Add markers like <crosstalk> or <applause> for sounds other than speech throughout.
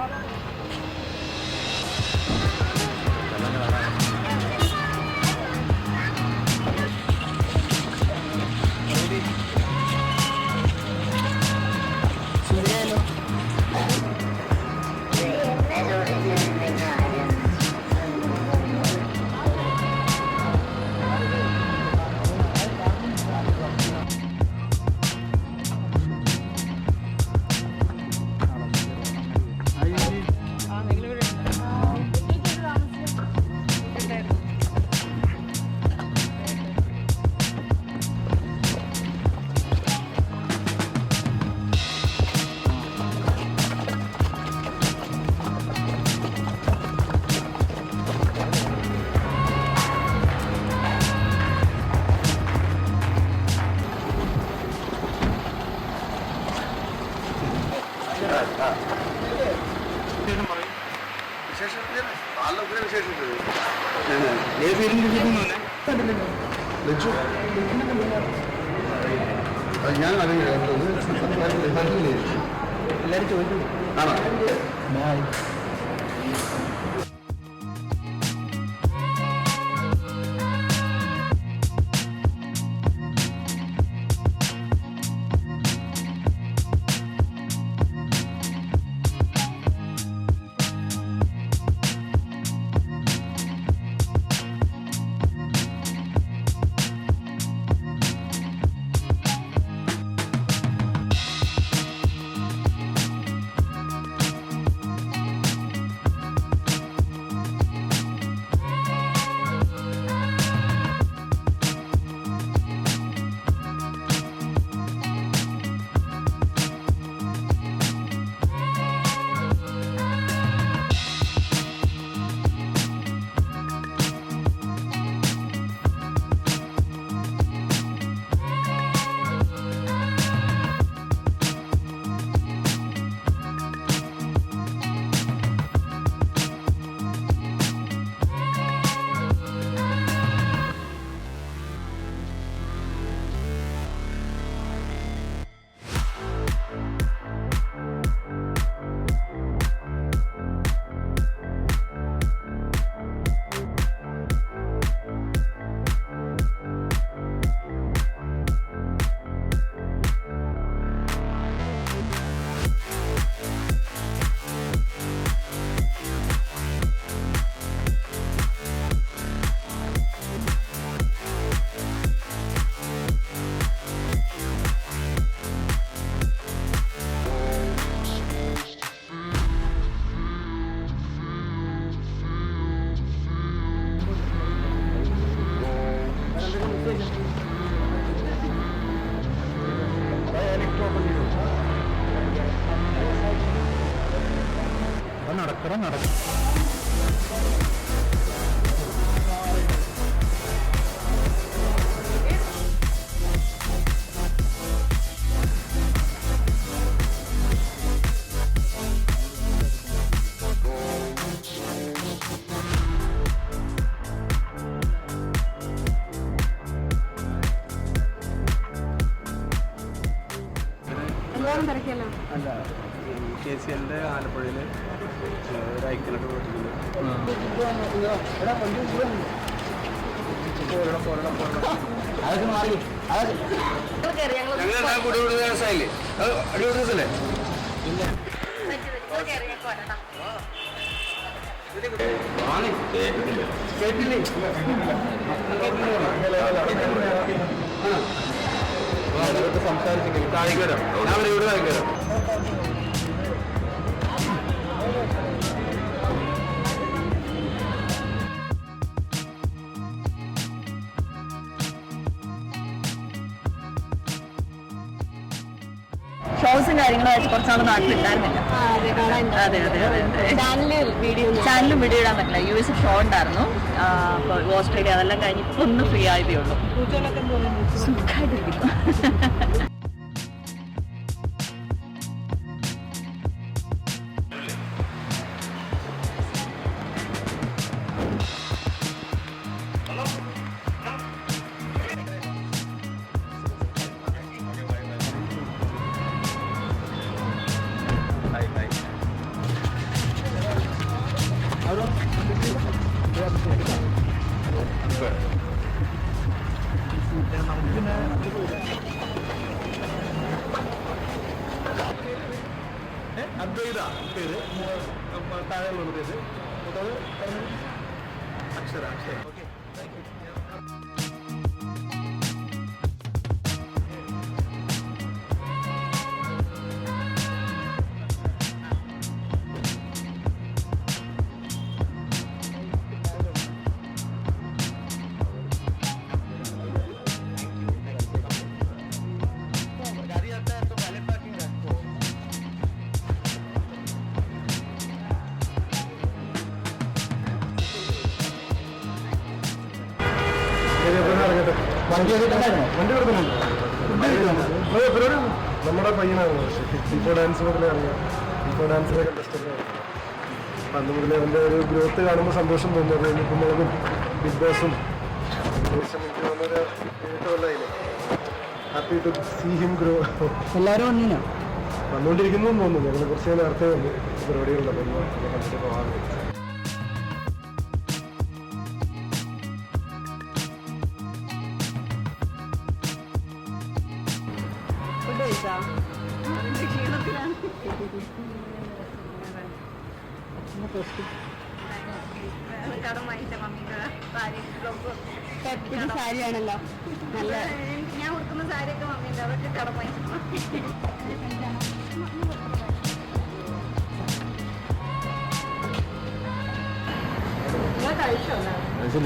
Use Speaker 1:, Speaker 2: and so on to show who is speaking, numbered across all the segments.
Speaker 1: cover. എല്ലാവരും ചോദിക്കുന്നു. ആണോ? നടക്കണം
Speaker 2: പോരണം
Speaker 1: അതൊക്കെ മാറി
Speaker 3: ഞങ്ങൾ
Speaker 2: ദിവസമായില്ലേ അത് അടിപൊളി ദിവസമല്ലേ കേട്ടില്ലേ സംസാരിച്ചെങ്കിൽ താഴേക്ക് ഞാൻ ഇവിടെ താഴേക്ക് വരാം
Speaker 4: ഷോസും കാര്യങ്ങളായിട്ട് കുറച്ചാൾ നാട്ടിലുണ്ടായിരുന്നില്ല.
Speaker 3: അതെ
Speaker 4: അതെ അതെ ചാനലും വീഡിയോ ഇടാൻ പറ്റില്ല. യു എസ് ഷോ ഉണ്ടായിരുന്നു. അപ്പോൾ ഓസ്ട്രേലിയ അതെല്ലാം കഴിഞ്ഞ് ഇപ്പൊ ഒന്ന് ഫ്രീ ആയതേ ഉള്ളൂ. സുഖമായിട്ടിരിക്കുന്നു
Speaker 1: അദ്വൈത പേര് താഴെ ഉള്ളത് അക്ഷര അക്ഷര
Speaker 5: നമ്മുടെ പയ്യനാണ് ഇപ്പോൾ ഡാൻസ് മുതലേ അറിയാം. ഇപ്പോൾ ഡാൻസിലെ കണ്ടസ്റ്റന്റ് അന്ന് മുതലേ അവന്റെ ഒരു ഗ്രോത്ത് കാണുമ്പോൾ സന്തോഷം തോന്നുന്നത് ഇനിയിപ്പോൾ മുളകും big ബോസും happy to see him grow
Speaker 2: എല്ലാവരും വന്നിനോ?
Speaker 5: വന്നുകൊണ്ടിരിക്കുന്നു തോന്നുന്നു. ഞങ്ങൾ കുറച്ച് നേരത്തെ വന്നു. പരിപാടികളുണ്ട്. അപ്പോൾ കണ്ടിട്ട് പോകാമെന്ന്
Speaker 6: ഇത് സാരിയാണല്ലോ. നല്ല
Speaker 4: ഞാൻ കൊടുക്കുന്ന സാരിയൊക്കെ മമ്മീന്റെ അതൊക്കെ കടമായി
Speaker 6: കഴിച്ചോല്ലോ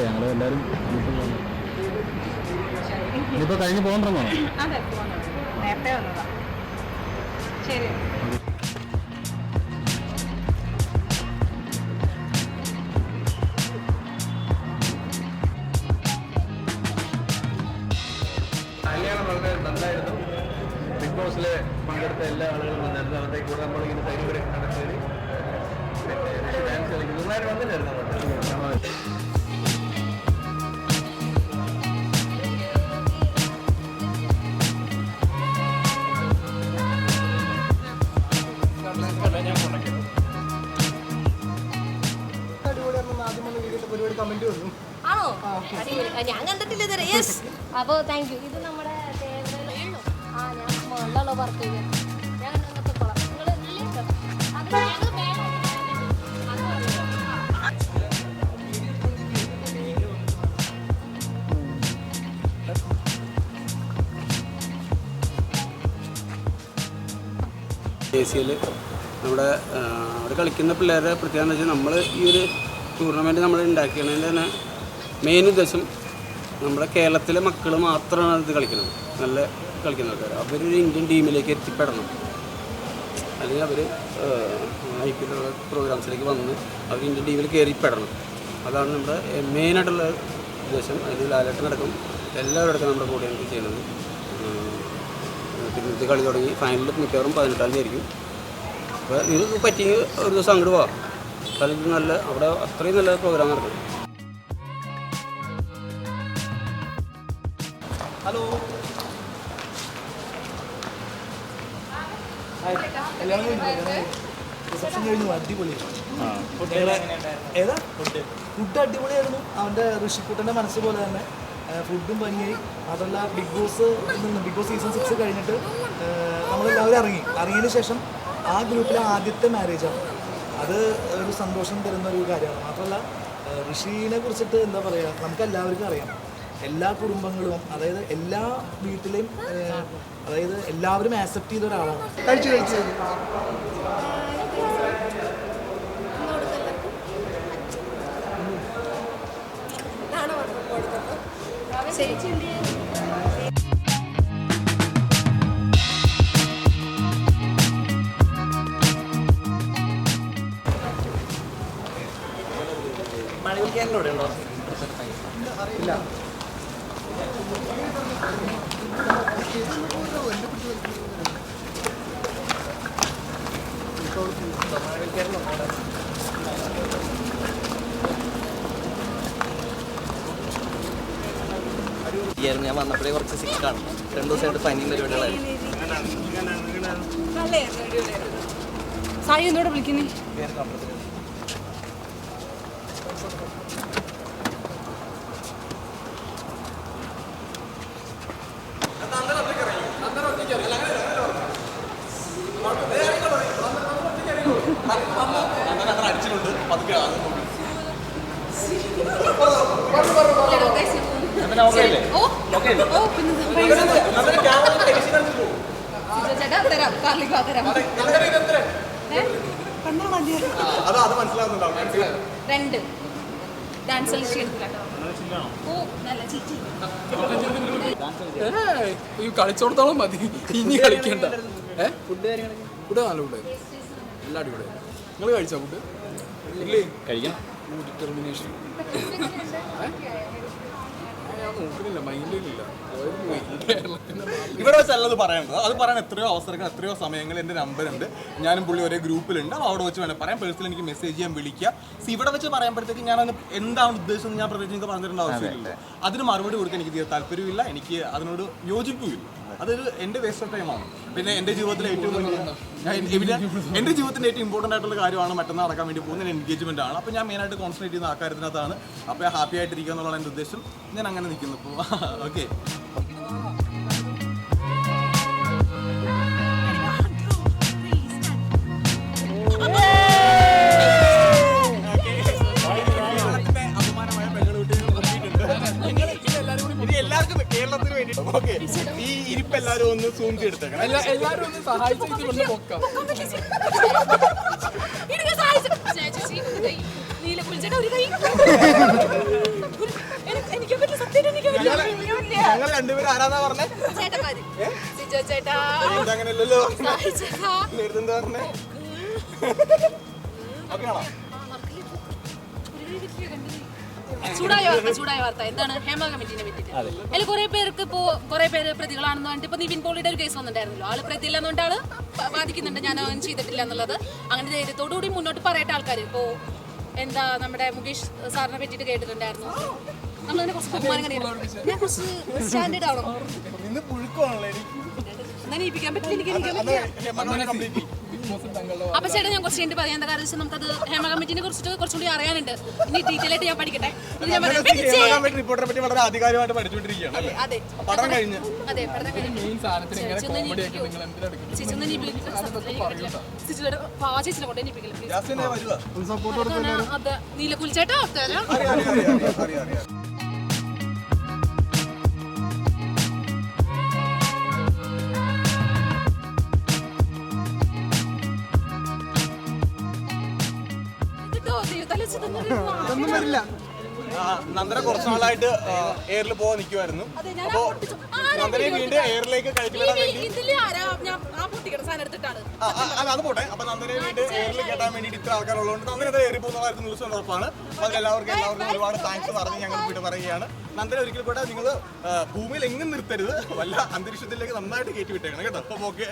Speaker 2: ഞങ്ങൾ എല്ലാവരും കഴിഞ്ഞ്
Speaker 6: പോകണ്ടോ നേരത്തെ വന്നതാ. ശരി.
Speaker 1: വളരെ നന്നായിരുന്നു. ബിഗ് ബോസിൽ പങ്കെടുത്ത എല്ലാ ആളുകളും വന്നിരുന്നു അവരുടെ കൂടെ നമ്മളിങ്ങനെ തൈര് പിന്നെ ഡാൻസ് കളിക്കുന്നു. നന്നായിട്ട് വന്നിട്ടായിരുന്നു അങ്ങോട്ട്
Speaker 7: കമന്റ് അടിപൊളി. ആ, ഞാൻ കണ്ടിട്ടില്ല ഇതുവരെ. യെസ് അപ്പോൾ താങ്ക് യു ഇത് നമ്മുടെ മുകളിലുള്ള വർക്ക് ചെയ്യാൻ. ഞങ്ങൾ.
Speaker 1: എ സിയിൽ നമ്മുടെ അവിടെ കളിക്കുന്ന പിള്ളേരുടെ പ്രത്യേകത വെച്ചാൽ നമ്മൾ ഈ ഒരു ടൂർണമെന്റ് നമ്മൾ ഉണ്ടാക്കിയതിന്റെ തന്നെ മെയിൻ ഉദ്ദേശം നമ്മുടെ കേരളത്തിലെ മക്കൾ മാത്രമാണ് ഇത് കളിക്കുന്നത് നല്ല കളിക്കുന്ന ആൾക്കാർ അവരൊരു ഇന്ത്യൻ ടീമിലേക്ക് എത്തിപ്പെടണം. അല്ലെങ്കിൽ അവർ ഐ പി എൽ പ്രോഗ്രാംസിലേക്ക് വന്ന് അവർ ഇന്ത്യൻ ടീമിൽ കയറിപ്പെടണം അതാണ് നമ്മുടെ മെയിനായിട്ടുള്ള ഉദ്ദേശം. അതിൽ ലാലേട്ടനടക്കം എല്ലാവരും അടക്കം നമ്മുടെ കൂടെ എനിക്ക് ചെയ്യുന്നത്. ഇത് കളി തുടങ്ങി ഫൈനലിൽ മിക്കവാറും പതിനെട്ടാം തീയതി ആയിരിക്കും. അപ്പോൾ നിങ്ങൾക്ക് പറ്റിയെങ്കിൽ ഒരു ദിവസം അങ്ങോട്ട് പോവാം. കാരണം ഇത് നല്ല അവിടെ അത്രയും നല്ല പ്രോഗ്രാം നടക്കും.
Speaker 8: ഹലോ കല്യാണം കഴിഞ്ഞു റിസപ്ഷൻ കഴിഞ്ഞു അടിപൊളി. ഏതാ ഫുഡ് അടിപൊളിയായിരുന്നു. അവന്റെ ഋഷിക്കുട്ടന്റെ മനസ്സ് പോലെ തന്നെ. ഫുഡും ഭംഗിയായി. അതല്ല ബിഗ് ബോസ് നിന്ന് ബിഗ് ബോസ് സീസൺ സിക്സ് കഴിഞ്ഞിട്ട് നമ്മളെല്ലാവരും ഇറങ്ങി. ഇറങ്ങിയതിന് ശേഷം ആ ഗ്രൂപ്പിലെ ആദ്യത്തെ മാരേജാണ് അത് ഒരു സന്തോഷം തരുന്ന ഒരു കാര്യമാണ്. മാത്രമല്ല ഋഷീനെ കുറിച്ചിട്ട് എന്താ പറയുക നമുക്ക് എല്ലാവർക്കും അറിയാം. എല്ലാ കുടുംബങ്ങളും അതായത് എല്ലാ വീട്ടിലെയും അതായത് എല്ലാവരും ആക്സെപ്റ്റ് ചെയ്ത ഒരാളാണ്. കഴിച്ചു കഴിച്ചു.
Speaker 7: ശരി.
Speaker 9: ആയിരുന്നു ഞാൻ വന്നപ്പോഴേ കുറച്ച് സിക്കാണ് രണ്ടു ദിവസമായിട്ട് പനിയും പരിപാടികളായിരുന്നു
Speaker 6: സായി എന്നോട് വിളിക്കുന്നേ? ചേട്ടാ തരാം. കാർലിക്കോ തരാം.
Speaker 9: മനസ്സിലാവുന്നുണ്ടാവും. മനസ്സിലാവും
Speaker 6: രണ്ട്. ഡാൻസ്
Speaker 10: ഈ കളിച്ചോടത്തോളം മതി. ഇനി കളിക്കണ്ട. ഏ? ഫുഡ് ഫുഡ് നല്ല ഫുഡ്. എല്ലാ അടിപൊളി. നിങ്ങൾ കഴിച്ചോ ഫുഡ്? ഇല്ലേ
Speaker 2: കഴിക്കണം
Speaker 10: ഡിറ്റർമിനേഷൻ ഞാൻ വെച്ച് അല്ലത്
Speaker 9: ഇവിടെ പറയേണ്ടത് അത് പറയാൻ എത്രയോ അവസരങ്ങൾ എത്രയോ സമയങ്ങൾ എന്റെ നമ്പർ ഉണ്ട്. ഞാനും പുള്ളി ഒരേ ഗ്രൂപ്പിലുണ്ട് അവിടെ വെച്ച് വേണം പറയാം. പേഴ്സണൽ എനിക്ക് മെസ്സേജ് ചെയ്യാൻ വിളിക്കുക സി ഇവിടെ വെച്ച് പറയുമ്പോഴത്തേക്ക് ഞാൻ എന്താണ് ഉദ്ദേശം ഞാൻ പ്രത്യേകിച്ച് നിങ്ങൾക്ക് പറഞ്ഞു ആവശ്യമില്ല. അതിന് മറുപടി കൊടുക്കാൻ എനിക്ക് തീരെ താല്പര്യമില്ല എനിക്ക് അതിനോട് യോജിപ്പുമില്ല. അതൊരു എന്റെ വേസ്റ്റ് ഓഫ് ടൈമാണ് പിന്നെ എന്റെ ജീവിതത്തിലെ ഏറ്റവും വലിയ എന്റെ ജീവിതത്തിന്റെ ഏറ്റവും ഇമ്പോർട്ടന്റ് ആയിട്ടുള്ള കാര്യമാണ് മറ്റന്നാൾ നടക്കാൻ വേണ്ടി പോകുന്ന എൻഗേജ്മെന്റ് ആണ്. അപ്പോൾ ഞാൻ മെയിനായിട്ട് കോൺസെൻട്രേറ്റ് ചെയ്യുന്ന ആ കാര്യത്തിനകത്താണ് അപ്പോൾ ഹാപ്പി ആയിട്ടിരിക്കുക എന്നുള്ളതാണ് എന്റെ ഉദ്ദേശം. ഞാൻ അങ്ങനെ നിൽക്കുന്നു. ഓക്കെ <laughs> ഈ ഇരിപ്പ് എല്ലാവരും ഒന്ന് സൂം ചെയ്തെടുത്തേക്കണം
Speaker 10: എല്ലാ എല്ലാവരും ഒന്ന് സഹായിച്ചു ഇത് ഇവിടുന്ന് പൊക്കാം.
Speaker 9: ഞങ്ങൾ രണ്ടുപേരും ആരാന്നാ പറഞ്ഞേ?
Speaker 6: ചേട്ടാ
Speaker 9: ഇതങ്ങനെയല്ലല്ലോ
Speaker 6: സായി ചേട്ടാ
Speaker 9: നേരത്തെ പറഞ്ഞേ? ഓക്കെ. ആണോ
Speaker 6: ചൂടായ വാർത്ത ചൂടായ വാർത്ത. എന്താണ്? ഹേമ കമ്മിറ്റിനെ പറ്റിയിട്ട്. അതിൽ കുറെ പേർക്ക് ഇപ്പോ കുറെ പേര് പ്രതികളാണെന്ന് പറഞ്ഞിട്ട് ഇപ്പൊ നിവിൻ പോളിയുടെ ഒരു കേസ് വന്നിട്ടുണ്ടായിരുന്നല്ലോ. ആൾ പ്രതിയില്ല എന്നുകൊണ്ട് ആൾ ബാധിക്കുന്നുണ്ട്. ഞാൻ അവൻ ചെയ്തിട്ടില്ല എന്നുള്ളത്. അങ്ങനെ ധൈര്യത്തോടുകൂടി മുന്നോട്ട് പറയട്ടെ ആൾക്കാർ ഇപ്പോ എന്താ നമ്മുടെ മുകേഷ് സാറിനെ പറ്റിയിട്ട് കേട്ടിട്ടുണ്ടായിരുന്നു. നമ്മളതിനെ കുറച്ച് ബഹുമാനം ഞാൻ കുറച്ച് സ്റ്റാൻഡേർഡ്
Speaker 9: പുഴുക്കമാണല്ലോ
Speaker 6: എന്നാ നീപ്പിക്കാൻ പറ്റില്ല എനിക്ക് അപ്പൊ ചേട്ടാ ഞാൻ കുറച്ച് കഴിഞ്ഞിട്ട് പറയാം. എന്താ കാരണം വെച്ചാൽ നമുക്കത് ഹേമ കമ്മിറ്റിനെ കുറിച്ചിട്ട് കുറച്ചുകൂടി അറിയാനുണ്ട്. ഇനി ഡീറ്റെയിൽ ആയിട്ട് ഞാൻ പഠിക്കട്ടെ. ഇത് ഞാൻ പറയാം.
Speaker 9: പറ്റി വളരെ ആധികാരികമായിട്ട് പഠിച്ചുകൊണ്ടിരിക്കുകയാണ് അല്ലേ?
Speaker 6: അതെ.
Speaker 9: പഠനം കഴിഞ്ഞ്.
Speaker 6: അതെ പഠനം. ചേച്ചിയുടെ പാവ ചേച്ചിനെ കൊണ്ട്.
Speaker 9: ജാസ്മിനെ. അറിയാം അറിയാം അറിയാം അറിയാം.
Speaker 6: തിന്നിട്ട്
Speaker 9: വരില്ല. നന്ദന കുറച്ച് നാളായിട്ട് എയറിൽ പോകാൻ നിൽക്കുമായിരുന്നു
Speaker 6: അതെ, ഞാൻ
Speaker 9: അപ്പോ
Speaker 6: ആ പൊട്ടിച്ചു. ആരാ
Speaker 9: നന്ദനെ വീണ്ടും എയറിലേക്ക് കയറ്റി വിടാൻ വേണ്ടി.
Speaker 6: ഇതിൽ ആരാ? ഞാൻ ആ പൊട്ടിക്കണ സാധനം എടുത്തിട്ടാണ്.
Speaker 9: ആ, ആ, അത് പോട്ടെ. അപ്പൊ നന്ദനെ വീണ്ടും എയറിൽ കേട്ടാൻ വേണ്ടിയിട്ട് ഇത്ര ആൾക്കാരുള്ളതുകൊണ്ട് നന്ദന ഇത് എയറിൽ പോകുന്ന കാര്യത്തിൽ ന്യൂസ് ഉറപ്പാണ്. അപ്പൊ അതിലെല്ലാവർക്കും എല്ലാവർക്കും ഒരുപാട് താങ്ക്സ് പറഞ്ഞ് ഞങ്ങൾ വീട് പറയുകയാണ്. നന്ദന ഒരിക്കൽ കൂടെ നിങ്ങൾ ഭൂമിയിൽ എങ്ങും നിർത്തരുത്. വല്ല അന്തരീക്ഷത്തിലേക്ക് നന്നായിട്ട് കയറ്റി വിട്ടേക്കണം കേട്ടോ? അപ്പൊ ഓക്കെ